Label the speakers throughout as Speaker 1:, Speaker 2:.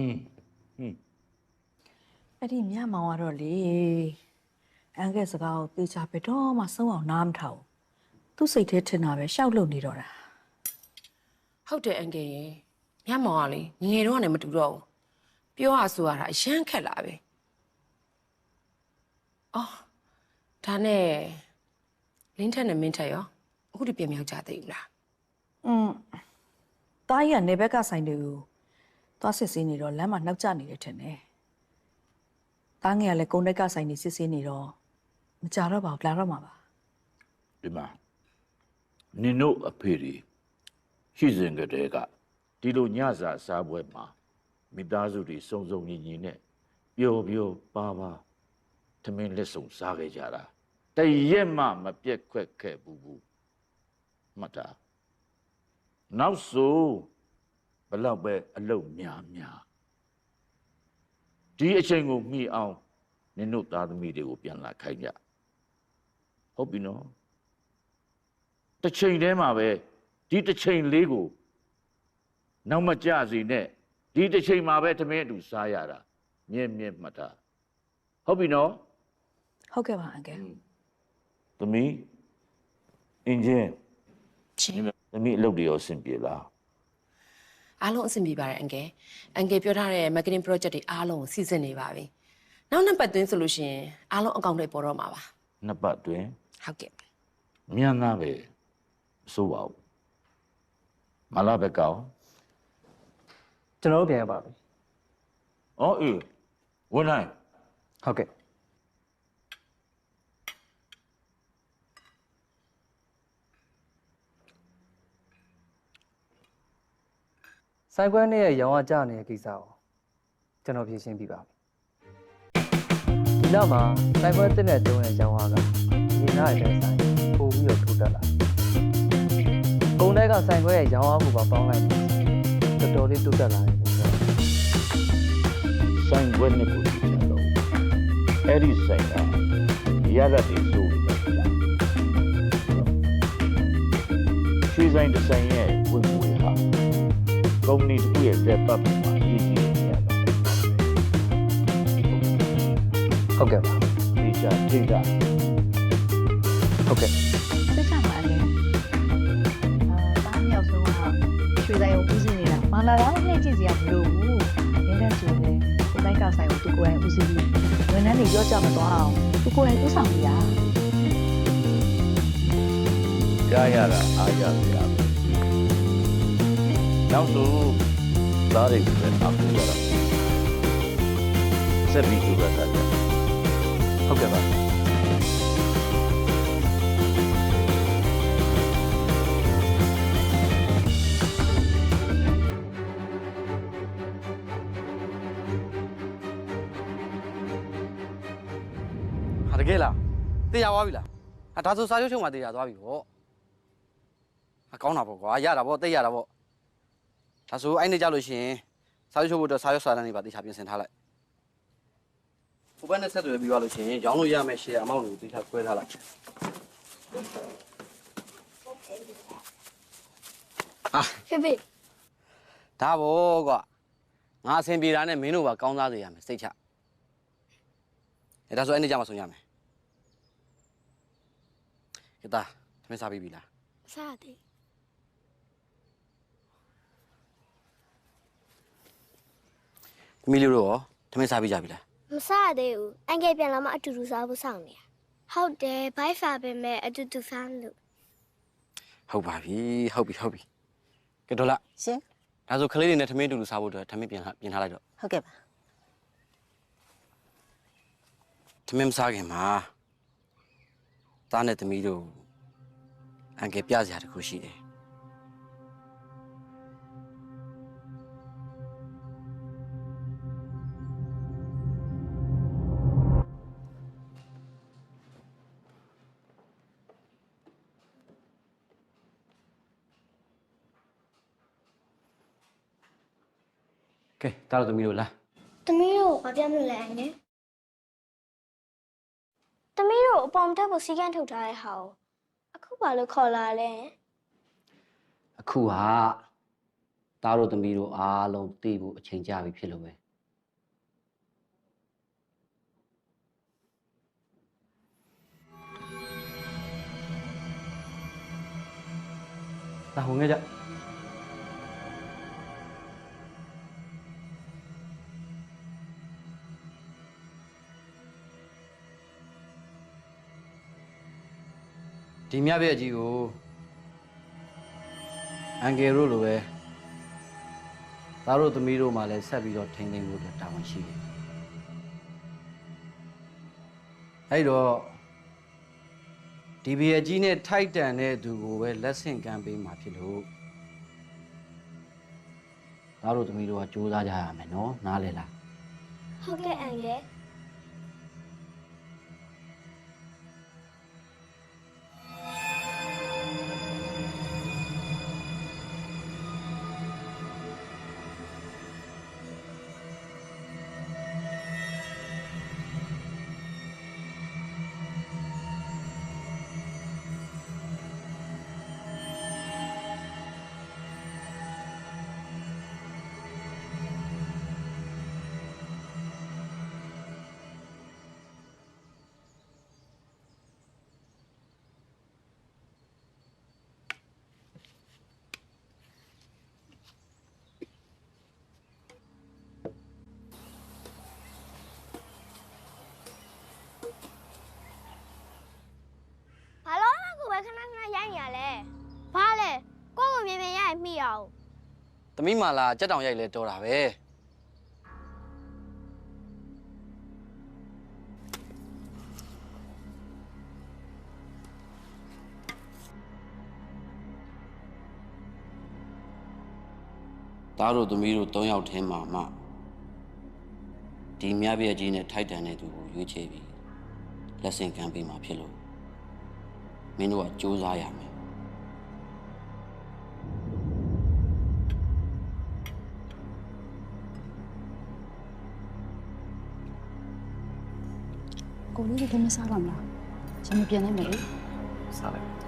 Speaker 1: อืมอืม
Speaker 2: အဲ့ဒီမြမောင်ကတော့လေအန်ကဲစကားကိုတေချာဘယ်တော့မှဆုံးအောင်နားမထောင်ဘူးသူ့စိတ်ထဲထင်တာပဲရှောက်လုံနေတော့တာ
Speaker 3: ဟုတ်တယ်အန်ကယ်ရေမြတ်မောင်ကလေငယ်ငယ်တော့ကနေမတူတော့ဘူးပြောရဆိုရတာအရန်ခက်လာပဲအော်ဒါနဲ့လင်းထက်နဲ့မင်းထက်ရောအခုဒီပြင်မြောက်ကြသေးဘူးလား
Speaker 2: อืมတားကြီးကနေဘက်ကဆိုင်တွေကို သွားစစ်ဆေးနေတော့လမ်းမှာနှောက်ကျနေတယ်ထင်တယ်တားငယ်ကလည်းကုန်းတက်ကဆိုင်တွေစစ်ဆေးနေတော့မကြတော့ပါဘူးလာတော့မှာပါ
Speaker 1: ဒီမှာနင်တို့အဖေတွေရှိစဉ်ကတည်းကဒီလိုညစာစားပွဲမှာမိသားစုတွေစုံစုံညီညီနဲ့ပျော်ပျော်ပါပါသမင်းလက်ဆောင်စားခဲ့ကြတာတရက်မှမပြက်ခွက်ခဲ့ဘူးဘူးမှတ်တာနောက်ဆို ဘလောက်ပဲအလုတ်များများဒီအချိန်ကိုမှီအောင်နင်တို့သားသမီးတွေကိုပြန်လာခိုင်းကြဟုတ်ပြီနော်တစ်ချိန်တည်းမှာပဲဒီတစ်ချိန်လေးကိုနောက်မကြစီနဲ့ဒီတစ်ချိန်မှာပဲသမင်းအတူစားရတာမြဲမြဲမှတ်တာဟုတ်ပြီနော်
Speaker 2: ဟုတ်ကဲ့ပါအန်ကဲ
Speaker 1: သမီးအင်ဂျင်
Speaker 3: ချင်း
Speaker 1: သမီးအလုပ်တွေရောအဆင်ပြေလား
Speaker 3: အားလုံးအဆင်ပြေပါတယ်အန်ကယ်အန်ကယ်ပြောထားတဲ့ marketing project တွေအားလုံးကိုစီစဉ်နေပါပြီနောက်နှစ်ပတ်သွင်းဆိုလို့ရှိရင်အားလုံးအကောင့်တွေပေါ်တော့မှာပါ
Speaker 1: နှစ်ပတ်အတွင်း
Speaker 3: ဟုတ်ကဲ့
Speaker 1: မြန်သားပဲမစိုးပါဘူးမလာဘက်ကောင်
Speaker 4: ကျွန်တော်တို့ပြန်ရပါပြီ
Speaker 1: ဩအေးဝန်နိုင်
Speaker 4: ဟုတ်ကဲ့ ဆိုင်ကွန်းနဲ့ရောင်းအားကြနေတဲ့ကိစ္စကိုကျွန်တော်ဖြေရှင်းပြပါပြီဒီလောက်မှာဆိုင်ကွန်းတက်တဲ့တုံးရဲ့ရောင်းအားကဒီနားရဲ့ဆိုင်ပို့ပြီးတော့ထိုးတက်လာကုန်းတိုက်ကဆိုင်ကွန်းရဲ့ရောင်းအားကိုပါပေါင်းလိုက်တယ်တော်တော်လေးတိုးတက်လာတယ်လို့ပြောတယ်
Speaker 1: ဆိုင်ခွဲနှစ်ကိုကြည့်ချင်တော့အဲ့ဒီဆိုင်ကရရတဲ့စိုးနေတာရွှေဆိုင်တစ်ဆိုင်ရဲ့ဝင်ငွေဟာ ကုမ္ပဏီတစ်ခုရဲ့ step up မှာအရေးကြီးနေရတော့
Speaker 4: ဟုတ်ကဲ့ပါ
Speaker 1: ဒီချာထိတာ
Speaker 4: ဟုတ်ကဲ့
Speaker 2: စိတ်ချပါအန်ကဲအာတားမြောက်ဆုံးကရွှေဆိုင်ကိုဦးစီးနေတာမလာတော့နှိမ့်ကြည့်စရာမလိုဘူးနင်းတဲ့ဆိုရင်ကိုတိုက်ကဆိုင်ကိုသူကိုယ်တိုင်ဦးစီးပြီးဝန်ထမ်းတွေကြော့ကြမသွားအောင်သူကိုယ်တိုင်ဦးဆောင်ပြရ
Speaker 1: ကြားရတာအားရစရာပဲ နောက်ဆိုသားတွေကိုလည်းအားကိုးရတာဆက်ပြီးကြိုးစားကြတယ်
Speaker 4: ဟုတ်ကဲ့ပါ
Speaker 5: ဟာတကယ်လားတရားသွားပြီလားဟာဒါဆိုစာချုပ်ချုပ်မှတရားသွားပြီဗောဟာကောင်းတာဗောကွာရတာဗောတိတ်ရတာဗော ဒါဆိုအဲ့နေ့ကြလို့ရှိရင်စာချုပ်ချုပ်ဖို့အတွက်စာရွက်စာတမ်းတွေပါတေချာပြင်ဆင်ထားလိုက်ဟိုဘက်နဲ့ဆက်သွယ်ပြီးသွားလို့ရှိရင်ရောင်းလို့ရမယ့် share amount တွေကိုတေချာခွဲထားလိုက်ဟာ
Speaker 6: ဖေဖေ
Speaker 5: ဒါဗောကွာငါအဆင်ပြေတာနဲ့မင်းတို့ပါကောင်းစားစေရမယ်စိတ်ချအဲဒါဆိုအဲ့နေ့ကြမှာဆုံးရမယ်ကဲတာသမင်းစားပြီးပြီလား
Speaker 6: မစားသေး
Speaker 5: သမီးလေးတို့ရောသမင်းစားပြီးကြပြီလား
Speaker 6: မစားသေးဘူးအန်ကယ်ပြန်လာမှအတူတူစားဖို့စောင့်နေတာဟုတ်တယ်ဘိုက်စားပဲမဲ့အတူတူစားလို့
Speaker 5: ဟုတ်ပါပြီဟုတ်ပြီဟုတ်ပြီကဲတော့လား
Speaker 7: ရှင်
Speaker 5: ဒါဆိုကလေးတွေနဲ့သမင်းအတူတူစားဖို့အတွက်သမင်းပြင်ထားပြင်ထားလိုက်တော့
Speaker 7: ဟုတ်ကဲ့ပါ
Speaker 5: သမင်းမစားခင်မှာသားနဲ့သမီးတို့အန်ကယ်ပြစရာတစ်ခုရှိတယ် ကဲဒါတော့သမီးတို့လား
Speaker 6: သမီးတို့ဘာပြမလို့လဲအန်ကယ်သမီးတို့အပေါ်မတက်ဖို့စီကန်းထုတ်ထားတဲ့ဟာကိုအခုဘာလို့ခေါ်လာလဲ
Speaker 5: အခုဟာသားတို့သမီးတို့အားလုံးသိဖို့အချိန်ကြာပြီဖြစ်လို့ပဲဒါဝင်ခဲ့ကြ ဒီမြပြည့်ကြီးကိုအန်ဂယ်တို့လိုပဲသားတို့သမီးတို့မှလည်းဆက်ပြီးတော့ထိန်းသိမ်းဖို့အတွက်တာဝန်ရှိတယ်အဲ့တော့ဒီဘီရဲ့ကြီးနဲ့ထိုက်တန်တဲ့သူကိုပဲလက်ဆင့်ကမ်းပေးမှာဖြစ်လို့သားတို့သမီးတို့ကစူးစမ်းကြရမယ်နော်နားလည်လား
Speaker 6: ဟုတ်ကဲ့အန်ကယ်
Speaker 5: သမီးမာလာကြက်တောင်ရိုက်လဲတော်တာပဲသားတို့သမီးတို့၃ယောက်ထဲမှာမှဒီမြပြည့်ကြီးနဲ့ထိုက်တန်တဲ့သူကိုရွေးချယ်ပြီးလက်ဆင့်ကမ်းပေးမှာဖြစ်လို့မင်းတို့ကစူးစမ်းရမယ်
Speaker 7: ကိုလေးကမစားတော့မလားကျွန်မပြန်နိုင်မယ်လေ
Speaker 4: စားလိုက်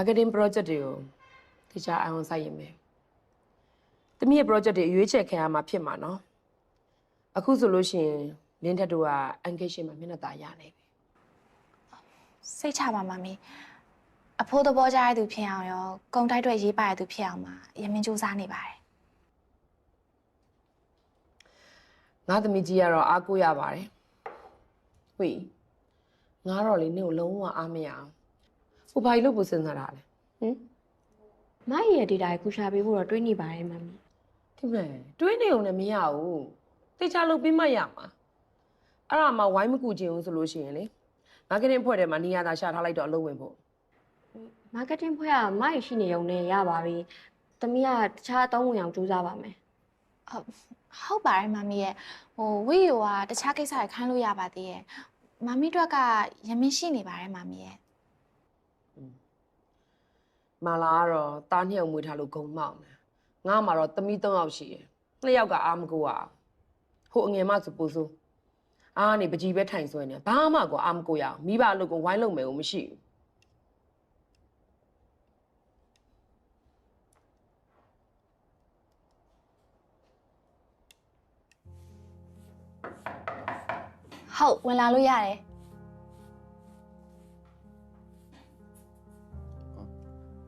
Speaker 3: marketing project တွေကိုတခြားအောင်ဆိုင်ရင်မယ်။တမီးရဲ့ project တွေအရွေးချယ်ခံရမှာဖြစ်မှာနော်။အခုဆိုလို့ရှိရင်လင်းထက်တို့က engagement မှာမျက်နှာသာရနေပြီ
Speaker 8: စိတ်ချပါမမီ အဖိုးသဘောကျတဲ့သူဖြစ်အောင်ရောကုံတိုက်တွေရေးပါတဲ့သူဖြစ်အောင်မှာရမင်းစူးစမ်းနေပါတယ်။
Speaker 3: ငါသမီးကြီးကတော့အားကိုးရပါတယ်။ဟွေငါတော့လေနင့်ကိုလုံးဝအားမရအောင်။ဟိုဘာကြီးလို့ပူစင်စားတာလဲ။ဟင်
Speaker 9: မရဲ့ရဲ့ data ကိုရှာပေးဖို့တော့တွေးနေပါတယ်မမီ
Speaker 3: ဒီမဲ့တွေးနေုံနဲ့မရဘူး။တေချာလုပ်ပြီးမှရမှာ။အဲ့ဒါမှဝိုင်းမကူချင်ဘူးဆိုလို့ရှိရင်လေ။ marketing ဖွဲ့ထဲမှာနေရာသာရှာထားလိုက်တော့အလုပ်ဝင်ဖို့
Speaker 9: marketing ဖွဲ့ကမရဲ့ရှိနေုံနဲ့ရပါပြီ။တမီးကတခြားအသုံးဝင်အောင်ကြိုးစားပါမယ်
Speaker 8: ဟုတ်ဟုတ်ပါတယ်မမီရဲ့ဟိုဝီယိုကတခြားကိစ္စတွေခိုင်းလို့ရပါသေးရဲ့မမီတို့ကရမင်းရှိနေပါတယ်မမီရဲ့
Speaker 3: မလာကတော့တားနှစ်ယောက်မွေးထားလို့ဂုံမောက်နေငါမှတော့သမီး၃ယောက်ရှိရယ်နှစ်ယောက်ကအာမကိုอ่ะဟိုအငယ်မဆိုပူဆိုးအာနေပကြီးပဲထိုင်ဆွဲနေဘာမှကိုအာမကိုရအောင်မိဘအလုပ်ကိုဝိုင်းလုပ်မယ်ကိုမရှိဘူး
Speaker 8: ဟုတ်ဝင်လာလို့ရတယ်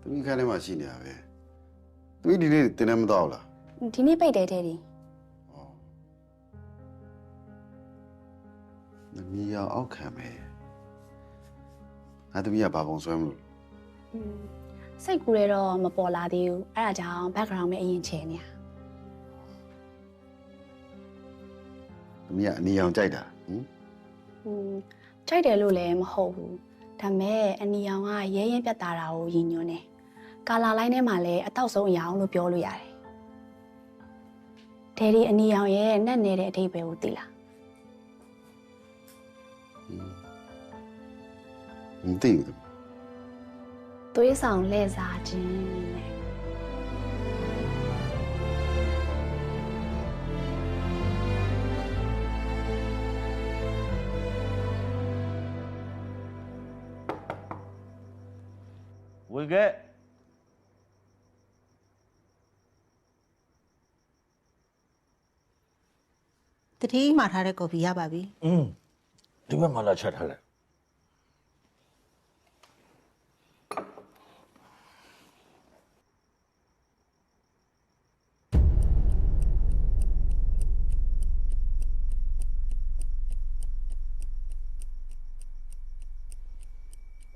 Speaker 10: သမီးခန်းထဲမှာရှိနေတာပဲသမီးဒီနေ့တင်နေမတော့ဘူးလား
Speaker 8: ဒီနေ့ပိတ်တယ်တဲ့ဒီ
Speaker 10: ဩသမီးရောက်အောက်ခံမယ်ငါသမီးကဘာပုံဆွဲမလို့
Speaker 8: စိတ်ကူရဲတော့မပေါ်လာသေးဘူးအဲ့ဒါကြောင့် background နဲ့အရင်ချဲနေတာ
Speaker 10: သမီးကအနီအောင်ကြိုက်တာဟင်
Speaker 8: อืมကြိုက်တယ်လို့လည်းမဟုတ်ဘူးဒါပေမဲ့အနီအောင်ကရဲရင်ပြတ်တာတာကိုယဉ်ညွန်းတယ်ကာလာလိုင်းထဲမှာလည်းအတောက်ဆုံးအရာအောင်လို့ပြောလို့ရတယ်ဒယ်ဒီအနီအောင်ရဲ့နဲ့နေတဲ့အထိပ္ပယ်ကိုသိလား
Speaker 10: မသိဘူး
Speaker 8: သွေးဆောင်လဲ့စားခြင်းနဲ့
Speaker 1: ဝေခဲ့
Speaker 11: တတိမှာထားတဲ့ကော်ဖီရပါပြီ
Speaker 1: อืมဒီဘက်မှာလာချက်ထားလိုက်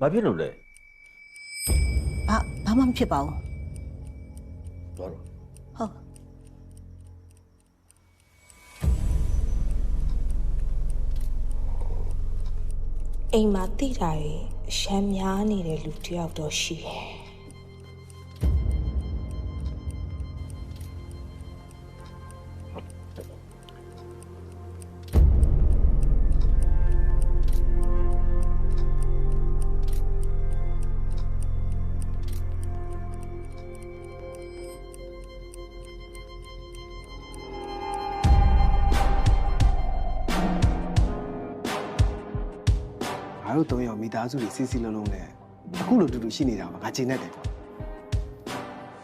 Speaker 1: ဘာဖြစ်လို့လဲ
Speaker 11: ဘာဘာ မှမဖြစ်ပါဘူး
Speaker 1: သွားတော့
Speaker 11: ဟုတ်
Speaker 12: အိမ်မှာတိတာရယ်အရှမ်းများနေတဲ့လူတစ်ယောက်တော့ရှိတယ်
Speaker 13: သုံးယောက်မိသားစုတွေစီစီလုံးလုံးနဲ့အခုလိုတူတူရှိနေတာမှာငါချိန်နေတယ်ကွာ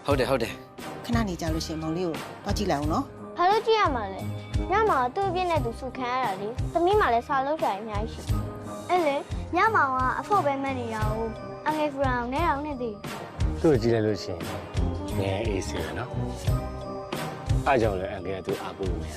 Speaker 5: ဟုတ်တယ်ဟုတ်တယ်
Speaker 11: ခဏနေကြလို့ရှရင်မောင်လေးကိုတွားကြည့်လိုက်အောင်နော်
Speaker 6: ဘာလို့ကြည့်ရမှာလဲညမှာသူ့အပြစ်နဲ့သူစုခံရတာလေသမီးမှလည်းစာလုပ်တာအများကြီးရှိအဲ့လေညမှာကအဖို့ပဲမဲ့နေရအောင်အငယ်ဖရောင်နဲ့အောင်နဲ့တည်း
Speaker 14: သူ့ကိုကြည့်လိုက်လို့ရှိရင်ငယ်အေးစီရနော်အားကြောင့်လည်းအန်ကယ်ကသူ့အားကိုးနေရ